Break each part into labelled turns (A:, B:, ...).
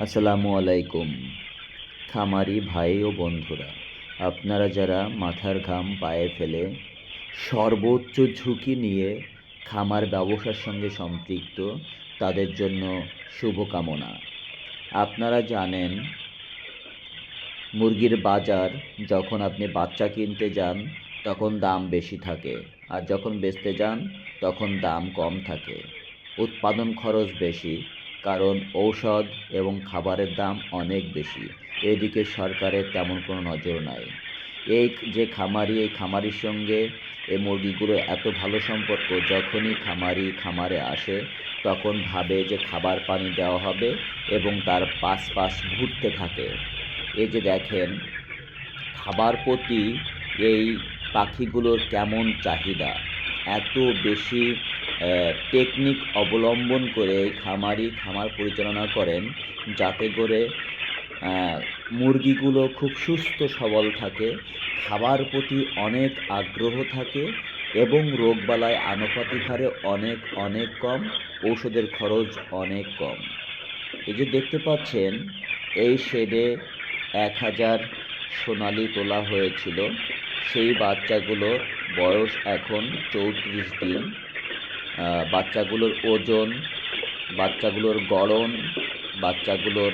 A: আসসালামু আলাইকুম। খামারি ভাই ও বন্ধুরা, আপনারা যারা মাথার ঘাম পায়ে ফেলে সর্বোচ্চ ঝুঁকি নিয়ে খামার ব্যবসার সঙ্গে সম্পৃক্ত, তাদের জন্য শুভকামনা। আপনারা জানেন, মুরগির বাজার যখন আপনি বাচ্চা কিনতে যান, তখন দাম বেশি থাকে। আর যখন বেচতে যান, তখন দাম কম থাকে। উৎপাদন খরচ বেশি। কারণ ঔষধ এবং খাবারের দাম অনেক বেশি। এদিকে সরকারের তেমন কোনো নজর নাই। এই যে খামারি, এই খামারির সঙ্গে এই মুরগিগুলো এত ভালো সম্পর্ক, যখনই খামারি খামারে আসে, তখন ভাবে যে খাবার পানি দেওয়া হবে এবং তার পাশ পাশ ঘুরতে থাকে। এই যে দেখেন, খাবার প্রতি এই পাখিগুলোর কেমন চাহিদা? এত বেশি টেকনিক অবলম্বন করে খামারি খামার পরিচালনা করেন যাতে করে মুরগিগুলো খুব সুস্থ সবল থাকে, খাবার প্রতি অনেক আগ্রহ থাকে এবং রোগবালাই আনুপাতিক হারে অনেক অনেক কম, ঔষধের খরচ অনেক কম। এই যে দেখতে পাচ্ছেন, এই শেডে এক হাজার সোনালি তোলা হয়েছিল। সেই বাচ্চাগুলোর বয়স এখন চৌত্রিশ দিন। বাচ্চাগুলোর ওজন, বাচ্চাগুলোর গড়ন, বাচ্চাগুলোর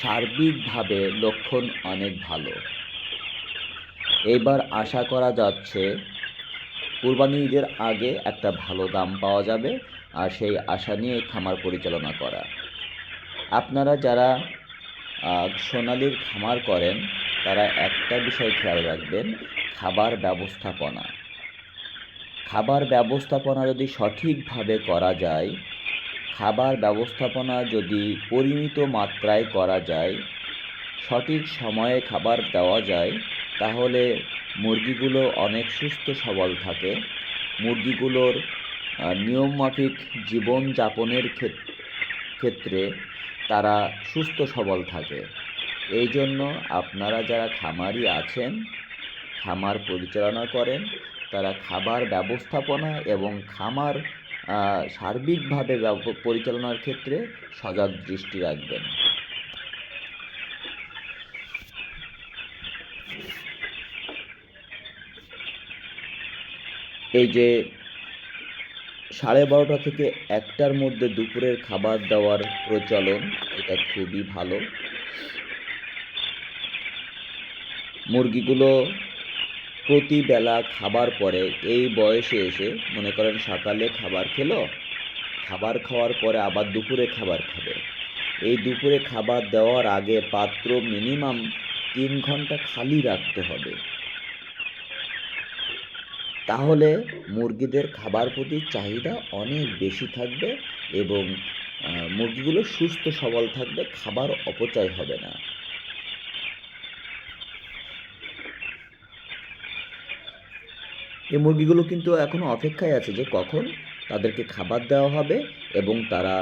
A: সার্বিকভাবে লক্ষণ অনেক ভালো। এবার আশা করা যাচ্ছে, কুরবানি ঈদের আগে একটা ভালো দাম পাওয়া যাবে আর সেই আশা নিয়ে খামার পরিচালনা করা। আপনারা যারা সোনালির খামার করেন, তারা একটা বিষয় খেয়াল রাখবেন, খাবার ব্যবস্থাপনা। খাবার ব্যবস্থাপনা যদি সঠিকভাবে করা যায়, খাবার ব্যবস্থাপনা যদি পরিমিত মাত্রায় করা যায়, সঠিক সময়ে খাবার দেওয়া যায়, তাহলে মুরগিগুলো অনেক সুস্থ সবল থাকে। মুরগিগুলোর নিয়মমাফিক জীবনযাপনের ক্ষেত- ক্ষেত্রে তারা সুস্থ সবল থাকে। এই জন্য আপনারা যারা খামারি আছেন, খামার পরিচালনা করেন তারা খাবার ব্যবস্থাপনা এবং খামার সার্বিকভাবে পরিচালনার ক্ষেত্রে সজাগ দৃষ্টি রাখবেন। এই যে সাড়ে বারোটা থেকে একটার মধ্যে দুপুরের খাবার দেওয়ার প্রচলন, এটা খুবই ভালো। মুরগিগুলো প্রতিবেলা খাবার পরে, এই বয়সে এসে মনে করেন সকালে খাবার খেলো, খাবার খাওয়ার পরে আবার দুপুরে খাবার খাবে। এই দুপুরে খাবার দেওয়ার আগে পাত্র মিনিমাম তিন ঘণ্টা খালি রাখতে হবে। তাহলে মুরগিদের খাবার প্রতি চাহিদা অনেক বেশি থাকবে এবং মুরগিগুলো সুস্থ সবল থাকবে, খাবার অপচয় হবে না। এই মুরগিগুলো কিন্তু এখনও অপেক্ষায় আছে যে কখন তাদেরকে খাবার দেওয়া হবে এবং তারা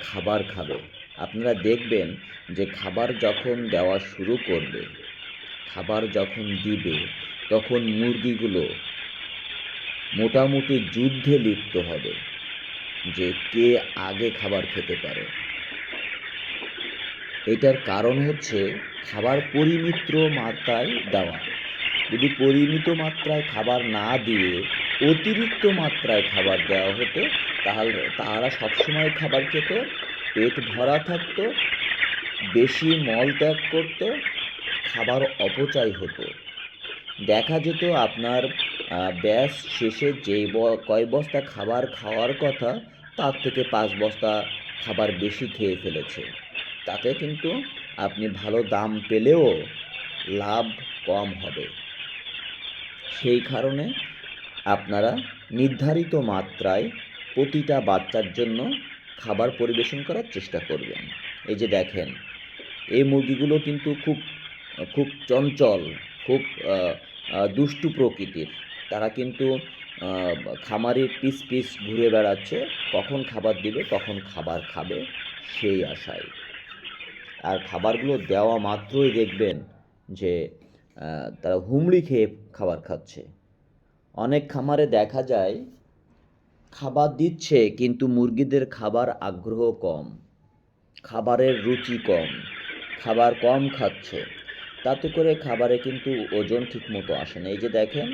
A: খাবার খাবে। আপনারা দেখবেন যে খাবার যখন দেওয়া শুরু করবে, খাবার যখন দিবে, তখন মুরগিগুলো মোটামুটি যুদ্ধে লিপ্ত হবে যে কে আগে খাবার খেতে পারে। এটার কারণ হচ্ছে খাবার পরিমিত্র মাত্রায় দেওয়া। যদি পরিমিত মাত্রায় খাবার না দিয়ে অতিরিক্ত মাত্রায় খাবার দেওয়া হতো, তাহলে তারা সবসময় খাবার খেত, পেট ভরা থাকতো, বেশি মল ত্যাগ করতো, খাবার অপচয় হতো। দেখা যেত আপনার ব্যাস শেষে ব- কয় বস্তা খাবার খাওয়ার কথা, তার থেকে পাঁচ বস্তা খাবার বেশি খেয়ে ফেলেছে। তাতে কিন্তু আপনি ভালো দাম পেলেও লাভ কম হবে। সেই কারণে আপনারা নির্ধারিত মাত্রায় প্রতিটা বাচ্চার জন্য খাবার পরিবেশন করার চেষ্টা করবেন। এই যে দেখেন এই মুরগিগুলো কিন্তু খুব খুব চঞ্চল খুব দুষ্টু প্রকৃতির। তারা কিন্তু আহ, খামারে পিস পিস ঘুরে বেড়াচ্ছে কখন খাবার দিবে কখন খাবার খাবে সেই আশায়। আর খাবারগুলো দেওয়া মাত্রই দেখবেন যে তারা হুমড়ি খেয়ে খাবার খাচ্ছে। অনেক খামারে দেখা যায়, খাবার দিচ্ছে কিন্তু মুরগিদের খাবার আগ্রহ কম, খাবারের রুচি কম, খাবার কম খাচ্ছে। তাতে করে খাবারে কিন্তু ওজন ঠিকমতো আসে না। এই যে দেখেন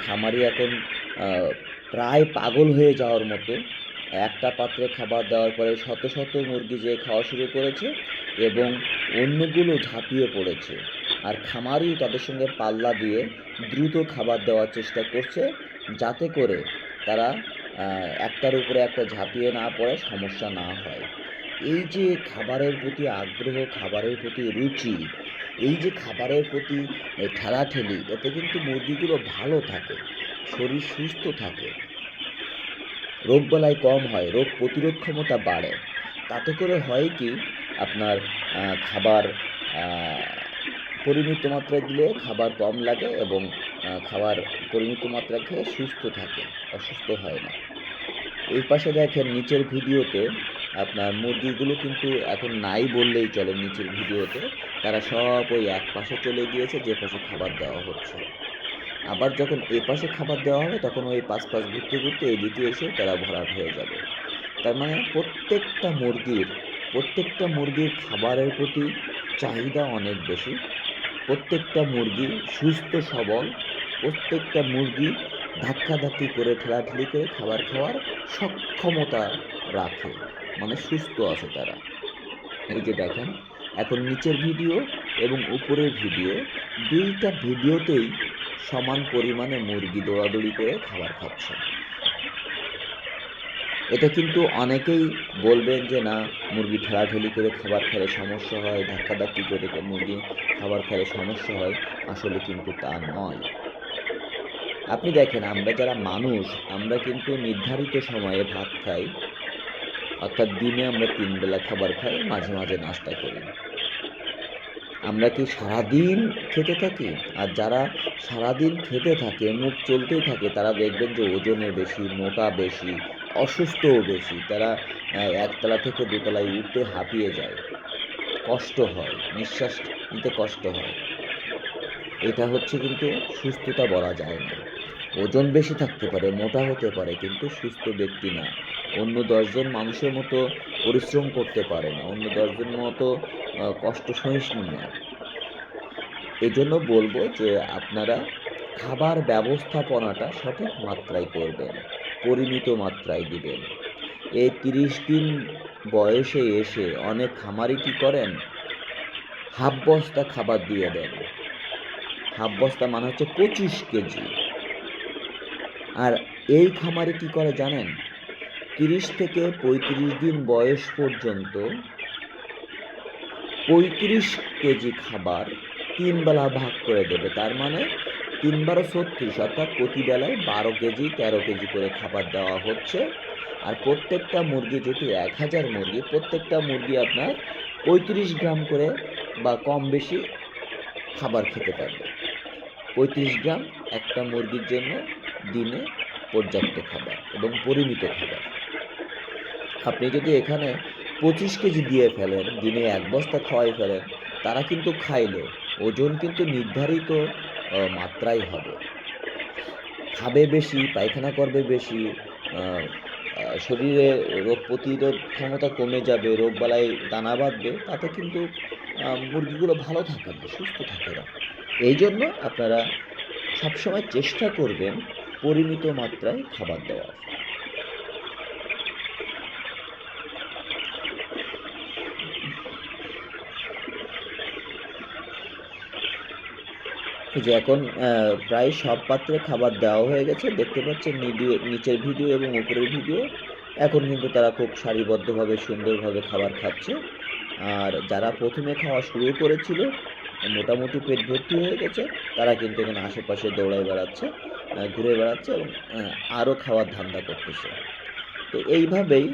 A: খামারি এখন প্রায় পাগল হয়ে যাওয়ার মতো। একটা পাত্রে খাবার দেওয়ার পরে শত শত মুরগি যে খাওয়া শুরু করেছে এবং অন্যগুলো ঝাঁপিয়ে পড়েছে। আর খামারি তাদের সঙ্গে পাল্লা দিয়ে দ্রুত খাবার দেওয়ার চেষ্টা করছে যাতে করে তারা একটার উপরে একটা ঝাঁপিয়ে না পড়ে, সমস্যা না হয়। এই যে খাবারের প্রতি আগ্রহ, খাবারের প্রতি রুচি, এই যে খাবারের প্রতি ঠেলাঠেলি, এতে কিন্তু মুরগিগুলো ভালো থাকে, শরীর সুস্থ থাকে। রোগবালাই কম হয়, রোগ প্রতিরোধ ক্ষমতা বাড়ে। তাতে করে হয় কি, আপনার খাবার পরিমিত মাত্রায় দিলে খাবার কম লাগে এবং খাবার পরিমিত মাত্রায় খেয়ে সুস্থ থাকে, অসুস্থ হয় না। এই পাশে দেখেন নিচের ভিডিওতে আপনার মুরগিগুলো কিন্তু এখন নাই বললেই চলে নিচের ভিডিওতে। তারা সব ওই এক পাশে চলে গিয়েছে, যে পাশে খাবার দেওয়া হচ্ছে। আবার যখন এ পাশে খাবার দেওয়া হবে, তখন ওই পাশ পাশ ঘুরতে ঘুরতে এদিকে এসে তারা ভরাট হয়ে যাবে। তার মানে প্রত্যেকটা মুরগির প্রত্যেকটা মুরগির খাবারের প্রতি চাহিদা অনেক বেশি। প্রত্যেকটা মুরগি সুস্থ, সবল, প্রত্যেকটা মুরগি ধাক্কাধাক্কি করে, ঠেলাঠেলি করে, খাবার খাওয়ার সক্ষমতা রাখে। মানে সুস্থ আছে তারা। এই যে দেখেন, এখন নিচের ভিডিও এবং উপরের ভিডিও, দুইটা ভিডিওতেই সমান পরিমাণে মুরগি দৌড়াদৌড়ি করে খাবার খাচ্ছে। এটা কিন্তু অনেকেই বলবেন যে, না, মুরগি ঠেলাঠেলি করে খাবার খেলে সমস্যা হয়, ধাক্কাধাক্কি করে মুরগি খাবার খেলে সমস্যা হয়। আসলে কিন্তু তা নয়। আপনি দেখেন, আমরা যারা মানুষ, আমরা কিন্তু নির্ধারিত সময়ে ভাত খাই। অর্থাৎ দিনে আমরা তিন বেলা খাবার খাই, মাঝে মাঝে নাস্তা করি। আমরা কি সারাদিন খেতে থাকি? আর যারা সারাদিন খেতে থাকে, মুখ চলতেই থাকে, তারা দেখবেন যে ওজনে বেশি, মোটা বেশি অসুস্থও বেশি। তারা একতলা থেকে দোতলায় উঠতে হাঁপিয়ে যায়। কষ্ট হয়, নিঃশ্বাস নিতে কষ্ট হয়। এটা হচ্ছে কিন্তু সুস্থতা বলা যায় না। ওজন বেশি থাকতে পারে, মোটা হতে পারে, কিন্তু সুস্থ ব্যক্তি না। অন্য দশজন মানুষের মতো পরিশ্রম করতে পারে না। অন্য দশজন মতো কষ্ট সহিষ্ণু না। এজন্য বলব যে আপনারা খাবার ব্যবস্থাপনাটা সঠিক মাত্রায় করবেন। পরিমিত মাত্রায় দিবেন। এই তিরিশ দিন বয়সে এসে অনেক খামারি কি করেন? হাফ বস্তা খাবার দিয়ে দেন। হাফ বস্তা মানে হচ্ছে পঁচিশ কেজি। আর এই খামারে কি করে জানেন? তিরিশ থেকে পঁয়ত্রিশ দিন বয়স পর্যন্ত পঁয়ত্রিশ কেজি খাবার তিন বেলা ভাগ করে দেবে। তার মানে তিন বারো ছত্রিশ অর্থাৎ প্রতি বারো কেজি, তেরো কেজি করে খাবার দেওয়া হচ্ছে। আর প্রত্যেকটা মুরগি যেহেতু এক হাজার মুরগি, প্রত্যেকটা মুরগি আপনার পঁয়ত্রিশ গ্রাম করে বা কম বেশি খাবার খেতে পারবে। পঁয়ত্রিশ গ্রাম একটা মুরগির জন্য দিনে পর্যাপ্ত খাবার এবং পরিমিত খাবার। আপনি যদি এখানে পঁচিশ কেজি দিয়ে ফেলেন, দিনে এক বস্তা খাওয়াই ফেলেন, তারা কিন্তু খাইলে ওজন কিন্তু নির্ধারিত আহ, মাত্রায় হবে। খাবে বেশি পায়খানা করবে বেশি শরীরে রোগ প্রতিরোধ ক্ষমতা কমে যাবে রোগ বালাই দানা বাঁধবে তাতে কিন্তু মুরগিগুলো ভালো থাকে না সুস্থ থাকে না। এই জন্য আপনারা সবসময় চেষ্টা করবেন পরিমিত মাত্রায় খাবার দেওয়ার এই যে এখন প্রায় সব পাত্রে খাবার দেওয়া হয়ে গেছে। দেখতে পাচ্ছেন নিচের ভিডিও এবং উপরের ভিডিও। এখন কিন্তু তারা খুব সারিবদ্ধভাবে, সুন্দরভাবে খাবার খাচ্ছে। আর যারা প্রথমে খাওয়া শুরু করেছিল, মোটামুটি পেট ভর্তি হয়ে গেছে, তারা কিন্তু এখানে আশেপাশে দৌড়ায় বেড়াচ্ছে ঘুরে বেড়াচ্ছে এবং আরও খাওয়ার ধান্দা করতেছে। তো এইভাবেই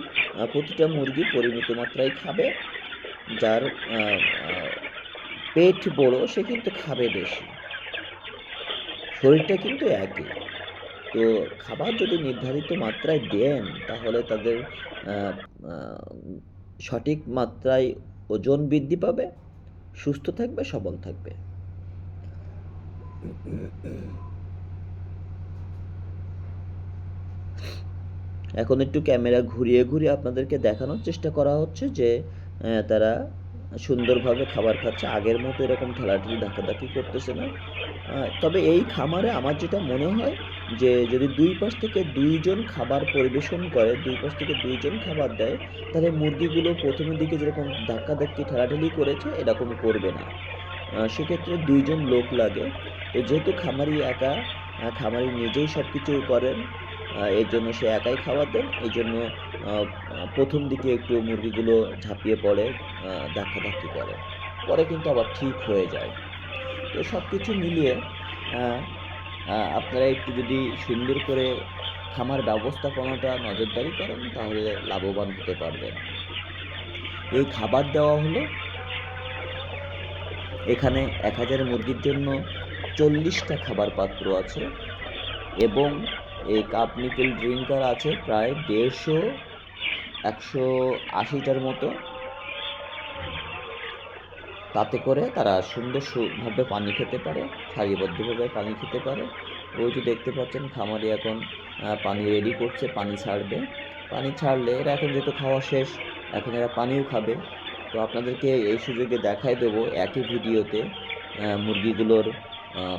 A: প্রতিটা মুরগি পরিমিত মাত্রায় খাবে। যার পেট বড়, সে কিন্তু খাবে বেশি। শরীরটা কিন্তু একই। তো খাবার যদি নির্ধারিত মাত্রায় দেন, তাহলে তাদের সঠিক মাত্রায় ওজন বৃদ্ধি পাবে, সুস্থ থাকবে, সবল থাকবে। এখন একটু ক্যামেরা ঘুরিয়ে ঘুরিয়ে আপনাদেরকে দেখানোর চেষ্টা করা হচ্ছে যে তারা সুন্দরভাবে খাবার খাচ্ছে। আগের মতো এরকম ঠেলাঠেলি ধাক্কাধাক্কি করতেছে না। তবে এই খামারে আমার যেটা মনে হয় যে, যদি দুই পাশ থেকে দুইজন খাবার পরিবেশন করে, দুই পাশ থেকে দুইজন খাবার দেয়, তাহলে মুরগিগুলো প্রথমের দিকে যেরকম ধাক্কাধাক্কি ঠেলাঠেলি করেছে, এরকম করবে না। সেক্ষেত্রে দুইজন লোক লাগে। তো যেহেতু খামারি একা খামারি নিজেই সব কিছু করেন এর জন্য সে একাই খাবার দেন। এই জন্য প্রথম দিকে একটু মুরগিগুলো ঝাঁপিয়ে পড়ে ধাক্কাধাক্কি করে। পরে কিন্তু আবার ঠিক হয়ে যায়। তো সব কিছু মিলিয়ে আপনারা একটু যদি সুন্দর করে খামার ব্যবস্থাপনাটা নজরদারি করেন, তাহলে লাভবান হতে পারবেন। এই খাবার দেওয়া হলো। এখানে এক হাজার মুরগির জন্য চল্লিশটা খাবার পাত্র আছে এবং এই কাপ নিকেল ড্রিঙ্কার আছে প্রায় দেড়শো, একশো আশিটার মতো। তাতে করে তারা সুন্দরভাবে পানি খেতে পারে, সারিবদ্ধভাবে পানি খেতে পারে। ওই যে দেখতে পাচ্ছেন খামারি এখন পানি রেডি করছে, পানি ছাড়বে। পানি ছাড়লে এরা এখন যেহেতু খাওয়া শেষ, এখন এরা পানিও খাবে। তো আপনাদেরকে এই সুযোগে দেখাই দেবো একই ভিডিওতে মুরগিগুলোর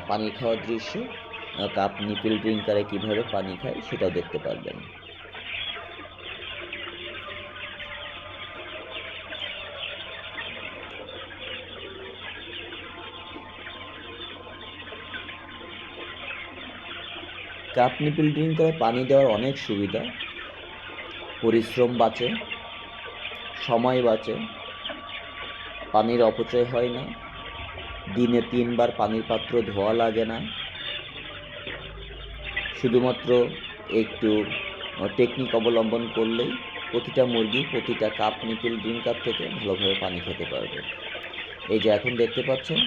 A: পানি খাওয়ার দৃশ্য। কাপ নিপিল ড্রিঙ্কারে কীভাবে পানি খায় সেটাও দেখতে পারবেন। কাপ নিপিল ড্রিঙ্কারে পানি দেওয়ার অনেক সুবিধা। পরিশ্রম বাঁচে, সময় বাঁচে, পানির অপচয় হয় না। দিনে তিনবার পানির পাত্র ধোয়া লাগে না। শুধুমাত্র একটু টেকনিক অবলম্বন করলেই প্রতিটা মুরগি, প্রতিটা কাপ নিপিল ড্রিঙ্কার থেকে ভালোভাবে পানি খেতে পারবে। এই যে এখন দেখতে পাচ্ছেন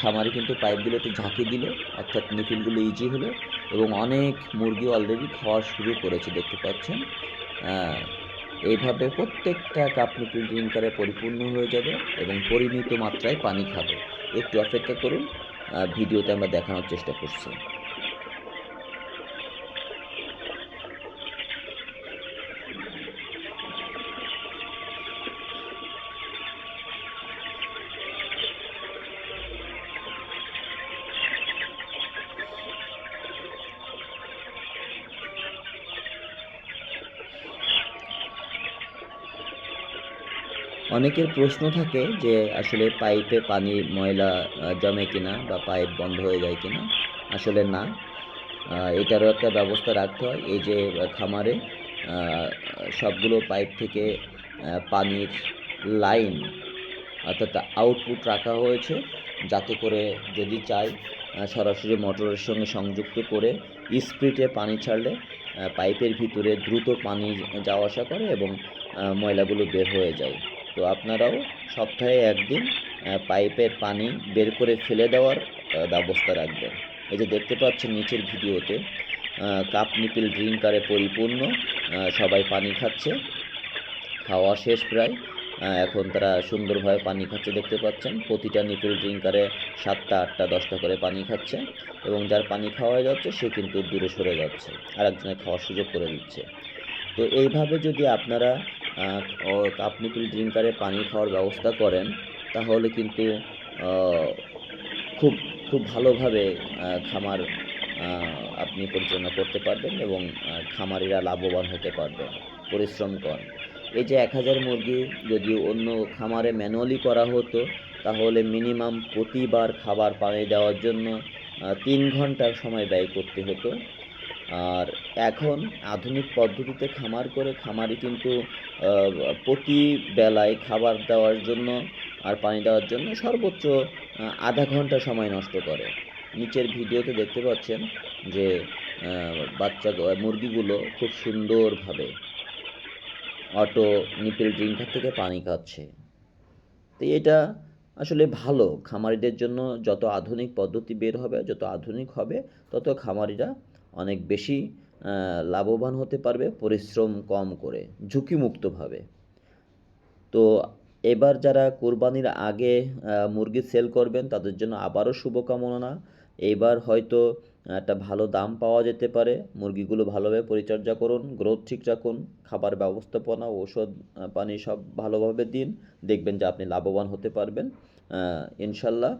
A: খামারে কিন্তু পাইপগুলো একটু ঝাঁকি দিল, অর্থাৎ নিপিলগুলো ইজি হলো এবং অনেক মুরগি অলরেডি খাওয়া শুরু করেছে দেখতে পাচ্ছেন। এইভাবে প্রত্যেকটা কাপ নিপিল ড্রিঙ্কারে পরিপূর্ণ হয়ে যাবে এবং পরিমিত মাত্রায় পানি খাবে। একটু অপেক্ষা করুন ভিডিওতে আমরা দেখানোর চেষ্টা করছি। অনেকের প্রশ্ন থাকে যে আসলে পাইপে পানি, ময়লা জমে কিনা বা পাইপ বন্ধ হয়ে যায় কিনা? আসলে না। এটারও একটা ব্যবস্থা রাখতে হয়। এই যে খামারে সবগুলো পাইপ থেকে পানির লাইন অর্থাৎ আউটপুট রাখা হয়েছে যাতে করে যদি চাই সরাসরি মোটরের সঙ্গে সংযুক্ত করে স্প্রিটে পানি ছাড়লে পাইপের ভিতরে দ্রুত পানি যাওয়া আসা করে এবং ময়লাগুলো বের হয়ে যায়। তো আপনারাও সপ্তাহে একদিন পাইপের পানি বের করে ফেলে দেওয়ার ব্যবস্থা রাখবেন। এই যে দেখতে পাচ্ছেন নিচের ভিডিওতে কাপ নিপিল ড্রিঙ্কারে পরিপূর্ণ সবাই পানি খাচ্ছে। খাওয়া শেষ প্রায় এখন তারা সুন্দরভাবে পানি খাচ্ছে দেখতে পাচ্ছেন। প্রতিটা নিপিল ড্রিঙ্কারে সাতটা, আটটা, দশটা করে পানি খাচ্ছে এবং যার পানি খাওয়া যাচ্ছে, সে কিন্তু দূরে সরে যাচ্ছে। আর একজনের খাওয়ার সুযোগ করে দিচ্ছে। তো এইভাবে যদি আপনারা কাপ নিপিল ড্রিঙ্কারে পানি খাওয়ার ব্যবস্থা করেন, তাহলে কিন্তু খুব খুব ভালোভাবে খামার আপনি পরিচালনা করতে পারবেন এবং খামারিরা লাভবান হতে পারবেন, পরিশ্রম কম। এই যে এক হাজার মুরগি যদি অন্য খামারে ম্যানুয়ালি করা হতো, তাহলে মিনিমাম প্রতিবার খাবার পানি দেওয়ার জন্য তিন ঘণ্টার সময় ব্যয় করতে হতো। আর এখন আধুনিক পদ্ধতিতে খামার করে খামারি কিন্তু প্রতি বেলায় খাবার দেওয়ার জন্য আর পানি দেওয়ার জন্য সর্বোচ্চ আধা ঘণ্টা সময় নষ্ট করে। নিচের ভিডিওতে দেখতে পাচ্ছেন যে বাচ্চা, মুরগিগুলো খুব সুন্দরভাবে অটো, নিপেল ড্রিঙ্কার থেকে পানি খাচ্ছে। তো এটা আসলে ভালো। খামারিদের জন্য যত আধুনিক পদ্ধতি বের হবে, যত আধুনিক হবে, তত খামারিরা অনেক বেশি লাভবান হতে পারবে, পরিশ্রম কম করে, ঝুঁকিমুক্তভাবে। তো এবার যারা কোরবানির আগে মুরগি সেল করবেন, তাদের জন্য আবারও শুভকামনা। এবার হয়তো একটা ভালো দাম পাওয়া যেতে পারে। মুরগিগুলো ভালোভাবে পরিচর্যা করুন গ্রোথ ঠিক রাখুন, খাবার ব্যবস্থাপনা ওষুধ পানি সব ভালোভাবে দিন। দেখবেন যে আপনি লাভবান হতে পারবেন। ইনশাল্লাহ।